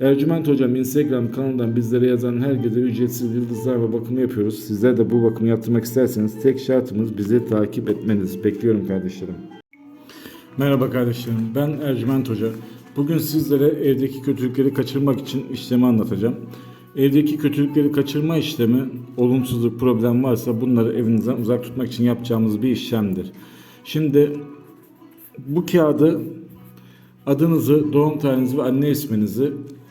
Ercüment Hocam Instagram kanalından bizlere yazan herkese ücretsiz yıldızlar ve bakımı yapıyoruz. Sizler de bu bakımı yaptırmak isterseniz tek şartımız bizi takip etmeniz. Bekliyorum kardeşlerim. Merhaba kardeşlerim. Ben Ercüment Hoca. Bugün sizlere evdeki kötülükleri kaçırmak için işlemi anlatacağım. Evdeki kötülükleri kaçırma işlemi, olumsuzluk, problem varsa bunları evinizden uzak tutmak için yapacağımız bir işlemdir. Şimdi bu kağıdı adınızı, doğum tarihinizi ve anne isminizi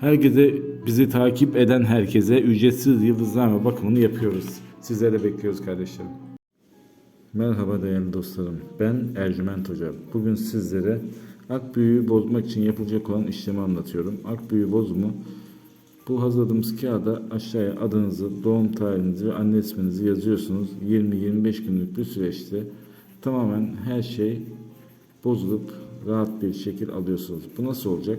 Herkese bizi takip eden herkese ücretsiz yıldızname bakımını yapıyoruz. Sizleri bekliyoruz kardeşlerim. Merhaba değerli dostlarım. Ben Ercüment Hoca. Bugün sizlere ak büyüğü bozmak için yapılacak olan işlemi anlatıyorum. Ak büyüğü bozumu bu hazırladığımız kağıda aşağıya adınızı, doğum tarihinizi ve anne isminizi yazıyorsunuz. 20-25 günlük bir süreçte tamamen her şey bozulup rahat bir şekil alıyorsunuz. Bu nasıl olacak?